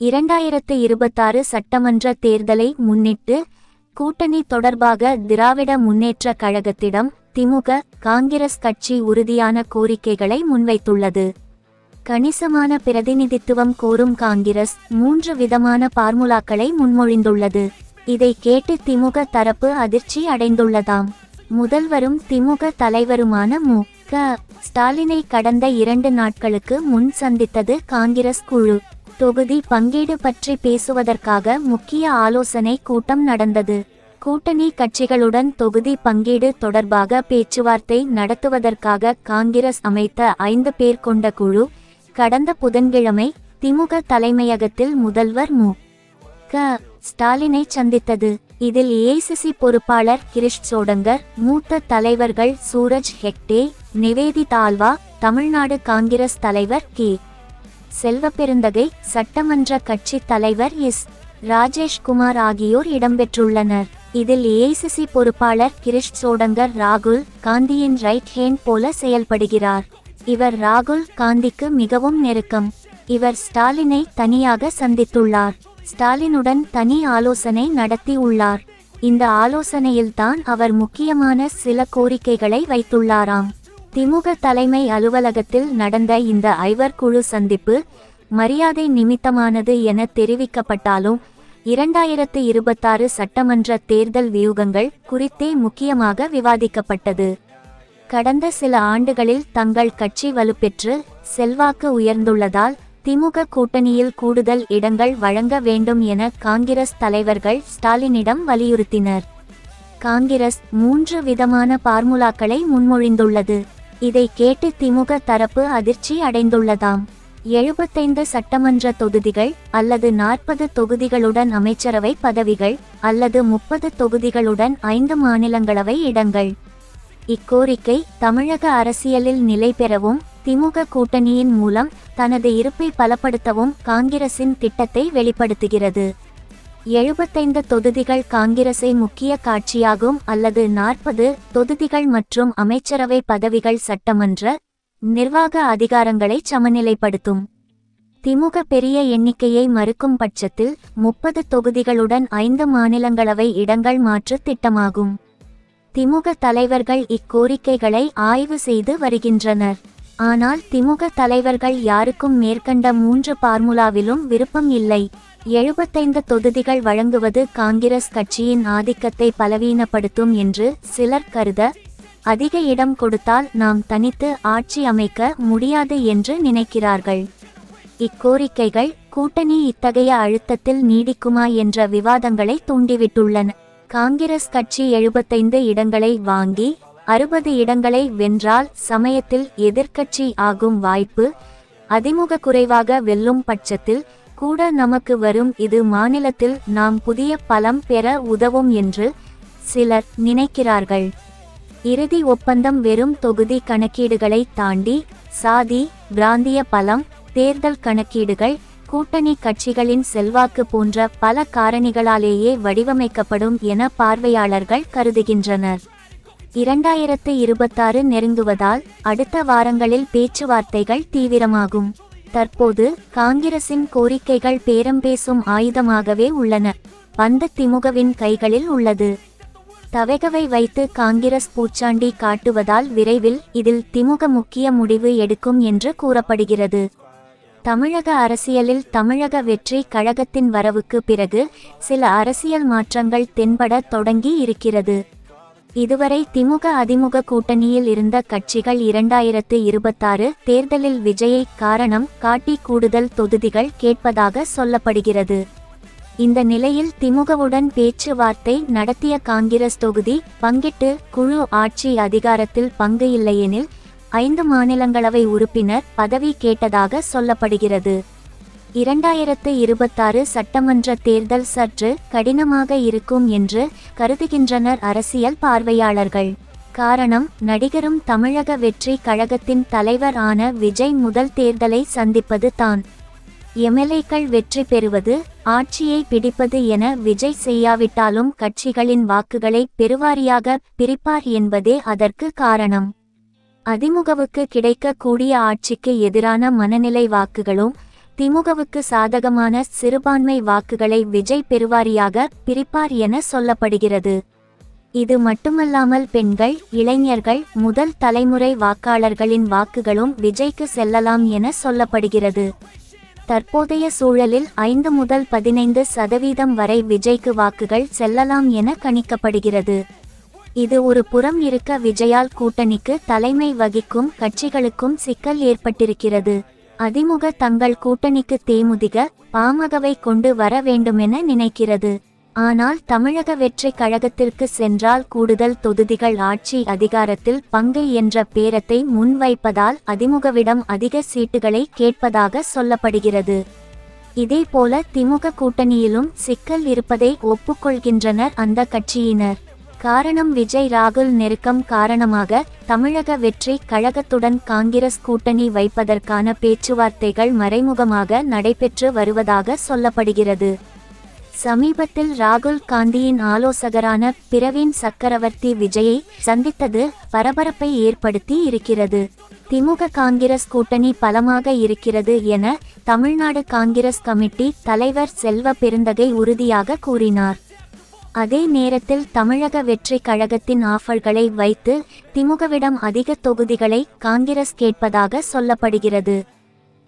இரண்டாயிரத்து இருபத்தாறு சட்டமன்ற தேர்தலை முன்னிட்டு கூட்டணி தொடர்பாக திராவிட முன்னேற்ற கழகத்திடம் திமுக காங்கிரஸ் கட்சி உறுதியான கோரிக்கைகளை முன்வைத்துள்ளது. கணிசமான பிரதிநிதித்துவம் கோரும் காங்கிரஸ் மூன்று விதமான பார்முலாக்களை முன்மொழிந்துள்ளது. இதை கேட்டு திமுக தரப்பு அதிர்ச்சி அடைந்துள்ளதாம். முதல்வரும் திமுக தலைவருமான மு. க. ஸ்டாலினை கடந்த இரண்டு நாட்களுக்கு முன் சந்தித்தது காங்கிரஸ் குழு. தொகுதி பங்கீடு பற்றி பேசுவதற்காக முக்கிய ஆலோசனை கூட்டம் நடந்தது. கூட்டணி கட்சிகளுடன் தொகுதி பங்கீடு தொடர்பாக பேச்சுவார்த்தை நடத்துவதற்காக காங்கிரஸ் அமைத்த ஐந்து பேர் கொண்ட குழு கடந்த புதன்கிழமை திமுக தலைமையகத்தில் முதல்வர் மு. க. ஸ்டாலினை சந்தித்தது. இதில் ஏசிசி பொறுப்பாளர் கிரிஷ் சோடங்கர் மூத்த தலைவர்கள் சூரஜ் ஹெக்டே நிவேதி தால்வா தமிழ்நாடு காங்கிரஸ் தலைவர் கே. செல்வப்பெருந்தகை சட்டமன்ற கட்சி தலைவர் எஸ். ராஜேஷ்குமார் ஆகியோர் இடம்பெற்றுள்ளனர். இதில் ஏஐசிசி பொறுப்பாளர் கிரிஷ் சோடங்கர் ராகுல் காந்தியின் ரைட் ஹேண்ட் போல செயல்படுகிறார். இவர் ராகுல் காந்திக்கு மிகவும் நெருக்கம். இவர் ஸ்டாலினை தனியாக சந்தித்துள்ளார். ஸ்டாலினுடன் தனி ஆலோசனை நடத்தி உள்ளார். இந்த ஆலோசனையில்தான் அவர் முக்கியமான சில கோரிக்கைகளை வைத்துள்ளாராம். திமுக தலைமை அலுவலகத்தில் நடந்த இந்த ஐவர் குழு சந்திப்பு மரியாதை நிமித்தமானது என தெரிவிக்கப்பட்டாலும் இரண்டாயிரத்து இருபத்தாறு சட்டமன்ற தேர்தல் வியூகங்கள் குறித்தே முக்கியமாக விவாதிக்கப்பட்டது. கடந்த சில ஆண்டுகளில் தங்கள் கட்சி வலுப்பெற்று செல்வாக்கு உயர்ந்துள்ளதால் திமுக கூட்டணியில் கூடுதல் இடங்கள் வழங்க வேண்டும் என காங்கிரஸ் தலைவர்கள் ஸ்டாலினிடம் வலியுறுத்தினர். காங்கிரஸ் மூன்று விதமான பார்முலாக்களை முன்மொழிந்துள்ளது. இதை கேட்டு திமுக தரப்பு அதிர்ச்சி அடைந்துள்ளதாம். எழுபத்தைந்து சட்டமன்ற தொகுதிகள் அல்லது நாற்பது தொகுதிகளுடன் அமைச்சரவை பதவிகள் அல்லது முப்பது தொகுதிகளுடன் ஐந்து மாநிலங்களவை இடங்கள். இக்கோரிக்கை தமிழக அரசியலில் நிலை பெறவும் திமுக கூட்டணியின் மூலம் தனது இருப்பை பலப்படுத்தவும் காங்கிரசின் திட்டத்தை வெளிப்படுத்துகிறது. எழுபத்தைந்து தொகுதிகள் காங்கிரஸை முக்கிய காட்சியாகும் அல்லது நாற்பது தொகுதிகள் மற்றும் அமைச்சரவை பதவிகள் சட்டமன்ற நிர்வாக அதிகாரங்களை சமநிலைப்படுத்தும். திமுக பெரிய எண்ணிக்கையை மறுக்கும் பட்சத்தில் முப்பது தொகுதிகளுடன் ஐந்து மாநிலங்களவை இடங்கள் மாற்று திட்டமாகும். திமுக தலைவர்கள் இக்கோரிக்கைகளை ஆய்வு செய்து வருகின்றனர். ஆனால் திமுக தலைவர்கள் யாருக்கும் மேற்கண்ட மூன்று பார்முலாவிலும் விருப்பம் இல்லை. எழுபத்தைந்து தொகுதிகள் வழங்குவது காங்கிரஸ் கட்சியின் ஆதிக்கத்தை பலவீனப்படுத்தும் என்று சிலர் கருத அதிக இடம் கொடுத்தால் நாம் தனித்து ஆட்சி அமைக்க முடியாது என்று நினைக்கிறார்கள். இக்கோரிக்கைகள் கூட்டணி இத்தகைய அழுத்தத்தில் நீடிக்குமா என்ற விவாதங்களை தூண்டிவிட்டுள்ளன. காங்கிரஸ் கட்சி எழுபத்தைந்து இடங்களை வாங்கி அறுபது இடங்களை வென்றால் சமயத்தில் எதிர்க்கட்சி ஆகும் வாய்ப்பு அதிமுக குறைவாக வெல்லும் பட்சத்தில் கூட நமக்கு வரும் இது மாநிலத்தில் நாம் புதிய பலம் பெற உதவும் என்று சிலர் நினைக்கிறார்கள். இறுதி ஒப்பந்தம் வெறும் தொகுதி கணக்கீடுகளை தாண்டி சாதி பிராந்திய பலம் தேர்தல் கணக்கீடுகள் கூட்டணி கட்சிகளின் செல்வாக்கு போன்ற பல காரணிகளாலேயே வடிவமைக்கப்படும் என பார்வையாளர்கள் கருதுகின்றனர். இரண்டாயிரத்து இருபத்தாறு நெருங்குவதால் அடுத்த வாரங்களில் பேச்சுவார்த்தைகள் தீவிரமாகும். தற்போது காங்கிரசின் கோரிக்கைகள் பேரம் பேசும் ஆயுதமாகவே உள்ளன. பந்து திமுகவின் கைகளில் உள்ளது. தவகவை வைத்து காங்கிரஸ் பூச்சாண்டி காட்டுவதால் விரைவில் இதில் திமுக முக்கிய முடிவு எடுக்கும் என்று கூறப்படுகிறது. தமிழக அரசியலில் தமிழக வெற்றி கழகத்தின் வரவுக்கு பிறகு சில அரசியல் மாற்றங்கள் தென்பட தொடங்கி இருக்கிறது. இதுவரை திமுக அதிமுக கூட்டணியில் இருந்த கட்சிகள் இரண்டாயிரத்து இருபத்தாறு தேர்தலில் விஜயை காரணம் காட்டி கூடுதல் தொகுதிகள் கேட்பதாக சொல்லப்படுகிறது. இந்த நிலையில் திமுகவுடன் பேச்சுவார்த்தை நடத்திய காங்கிரஸ் தொகுதி பங்கிட்டு குழு ஆட்சி அதிகாரத்தில் பங்கு இல்லையெனில் ஐந்து மாநிலங்களவை உறுப்பினர் பதவி கேட்டதாக சொல்லப்படுகிறது. இரண்டாயிரத்து இருபத்தாறு சட்டமன்ற தேர்தல் சற்று கடினமாக இருக்கும் என்று கருதுகின்றனர் அரசியல் பார்வையாளர்கள். காரணம் நடிகரும் தமிழக வெற்றி கழகத்தின் தலைவர் ஆன விஜய் முதல் தேர்தலை சந்திப்பது தான். எம்எல்ஏக்கள் வெற்றி பெறுவது ஆட்சியை பிடிப்பது என விஜய் செய்யாவிட்டாலும் கட்சிகளின் வாக்குகளை பெருவாரியாக பிரிப்பார் என்பதே அதற்கு காரணம். அதிமுகவுக்கு கிடைக்கக்கூடிய ஆட்சிக்கு எதிரான மனநிலை வாக்குகளும் திமுகவுக்கு சாதகமான சிறுபான்மை வாக்குகளை விஜய் பெறுவாரியாக பிரிப்பார் என சொல்லப்படுகிறது. இது மட்டுமல்லாமல் பெண்கள் இளைஞர்கள் முதல் தலைமுறை வாக்காளர்களின் வாக்குகளும் விஜய்க்கு செல்லலாம் என சொல்லப்படுகிறது. தற்போதைய சூழலில் ஐந்து முதல் பதினைந்து சதவீதம் வரை விஜய்க்கு வாக்குகள் செல்லலாம் என கணிக்கப்படுகிறது. இது ஒரு புறம் இருக்க விஜயால் கூட்டணிக்கு தலைமை வகிக்கும் கட்சிகளுக்கும் சிக்கல் ஏற்பட்டிருக்கிறது. அதிமுக தங்கள் கூட்டணிக்கு தேமுதிக பாமகவை கொண்டு வர வேண்டுமென நினைக்கிறது. ஆனால் தமிழக வெற்றி கழகத்திற்கு சென்றால் கூடுதல் தொகுதிகள் ஆட்சி அதிகாரத்தில் பங்கு என்ற பேரத்தை முன்வைப்பதால் அதிமுகவிடம் அதிக சீட்டுகளை கேட்பதாக சொல்லப்படுகிறது. இதேபோல திமுக கூட்டணியிலும் சிக்கல் இருப்பதை ஒப்புக்கொள்கின்றனர் அந்த கட்சியினர். காரணம் விஜய் ராகுல் நெருக்கம் காரணமாக தமிழக வெற்றி கழகத்துடன் காங்கிரஸ் கூட்டணி வைப்பதற்கான பேச்சுவார்த்தைகள் மறைமுகமாக நடைபெற்று வருவதாக சொல்லப்படுகிறது. சமீபத்தில் ராகுல் காந்தியின் ஆலோசகரான பிரவீன் சக்கரவர்த்தி விஜயை சந்தித்தது பரபரப்பை ஏற்படுத்தி இருக்கிறது. திமுக காங்கிரஸ் கூட்டணி பலமாக இருக்கிறது என தமிழ்நாடு காங்கிரஸ் கமிட்டி தலைவர் செல்வ பெருந்தகை உறுதியாக கூறினார். அதே நேரத்தில் தமிழக வெற்றி கழகத்தின் ஆஃபர்களை வைத்து திமுகவிடம் அதிக தொகுதிகளை காங்கிரஸ் கேட்பதாக சொல்லப்படுகிறது.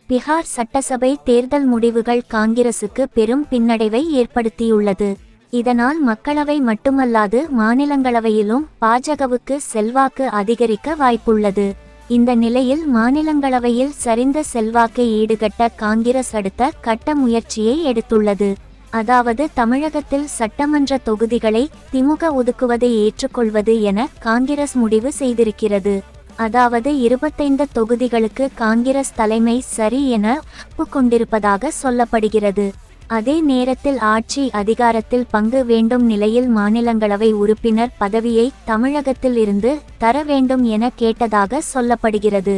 பிகார் சட்டசபை தேர்தல் முடிவுகள் காங்கிரசுக்கு பெரும் பின்னடைவை ஏற்படுத்தியுள்ளது. இதனால் மக்களவை மட்டுமல்லாது மாநிலங்களவையிலும் பாஜகவுக்கு செல்வாக்கு அதிகரிக்க வாய்ப்புள்ளது. இந்த நிலையில் மாநிலங்களவையில் சரிந்த செல்வாக்கை ஈடுகட்ட காங்கிரஸ் அடுத்த கட்ட முயற்சியை எடுத்துள்ளது. அதாவது தமிழகத்தில் சட்டமன்ற தொகுதிகளை திமுக ஒதுக்குவதை ஏற்றுக்கொள்வது என காங்கிரஸ் முடிவு செய்திருக்கிறது. அதாவது இருபத்தைந்து தொகுதிகளுக்கு காங்கிரஸ் தலைமை சரி என ஒப்புக்கொண்டிருப்பதாக சொல்லப்படுகிறது. அதே நேரத்தில் ஆட்சி அதிகாரத்தில் பங்கு வேண்டும் நிலையில் மாநிலங்களவை உறுப்பினர் பதவியை தமிழகத்தில் இருந்து தர வேண்டும் என கேட்டதாக சொல்லப்படுகிறது.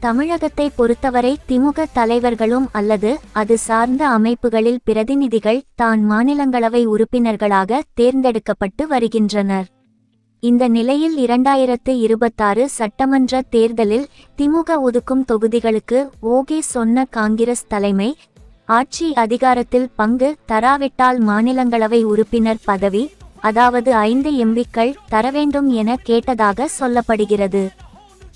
தமிழகத்தை பொறுத்தவரை திமுக தலைவர்களும் அல்லது அது சார்ந்த அமைப்புகளில் பிரதிநிதிகள் தான் மாநிலங்களவை உறுப்பினர்களாக தேர்ந்தெடுக்கப்பட்டு வருகின்றனர். இந்த நிலையில் இரண்டாயிரத்து இருபத்தாறு சட்டமன்ற தேர்தலில் திமுக ஒதுக்கும் தொகுதிகளுக்கு ஓகே சொன்ன காங்கிரஸ் தலைமை ஆட்சி அதிகாரத்தில் பங்கு தராவிட்டால் மாநிலங்களவை உறுப்பினர் பதவி அதாவது ஐந்து எம்பிக்கள் தரவேண்டும் என கேட்டதாக சொல்லப்படுகிறது.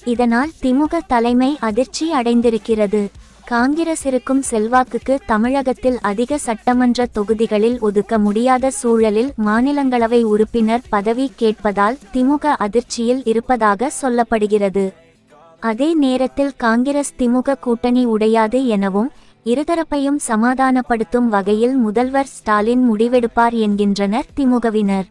இதனால் திமுக தலைமை அதிர்ச்சி அடைந்திருக்கிறது. காங்கிரஸ் இருக்கும் செல்வாக்குக்கு தமிழகத்தில் அதிக சட்டமன்ற தொகுதிகளில் ஒதுக்க முடியாத சூழலில் மாநிலங்களவை உறுப்பினர் பதவி கேட்பதால் திமுக அதிர்ச்சியில் இருப்பதாக சொல்லப்படுகிறது. அதே நேரத்தில் காங்கிரஸ் திமுக கூட்டணி உடையாது எனவும் இருதரப்பையும் சமாதானப்படுத்தும் வகையில் முதல்வர் ஸ்டாலின் முடிவெடுப்பார் என்கின்றனர் திமுகவினர்.